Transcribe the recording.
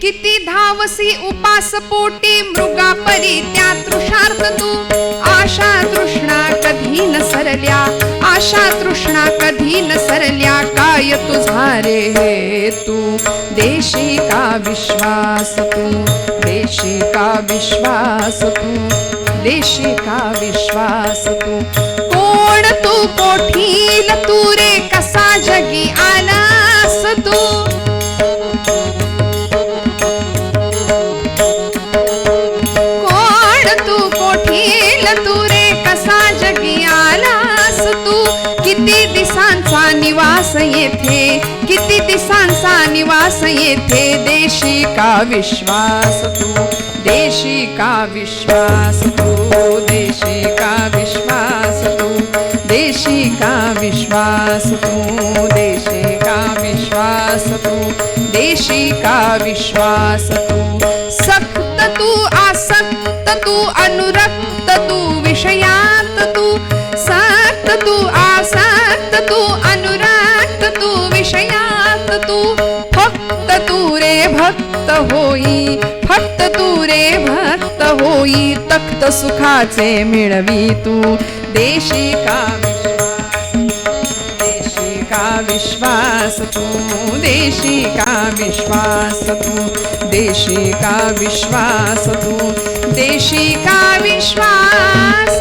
किती धावसी उपास पोटी मृगा परी त्या तृषार्थ तू आशा तृष्णा कधी न सरल्या आशा तृष्णा कधी न सरल्या काय तुझा रे हे तू देशी का विश्वास तू देशी का विश्वास तू देशी का विश्वास तू कोण तू कोठी तू रे कसा जगी आलास तू? किती दिसांचा निवास येथे? किती दिसांचा निवास येथे? देशी का विश्वास तू? देशी का विश्वास तू? देशी का विश्वास तू? देशी का विश्वास तू? देशी का विश्वास तू? देशी का विश्वास तू? सक्त तू आसक्त तू अनुरक्त विषयात तू सक्त तू आसक्त तू अनुरक्त तू विषयात तू फक्त तू रे भक्त होई फक्त तू रे भक्त होई तख्त सुखाचे मिळवी तू. देशी का विश्वास तू देशी का विश्वास तू देशी का विश्वास तू देशी का विश्वास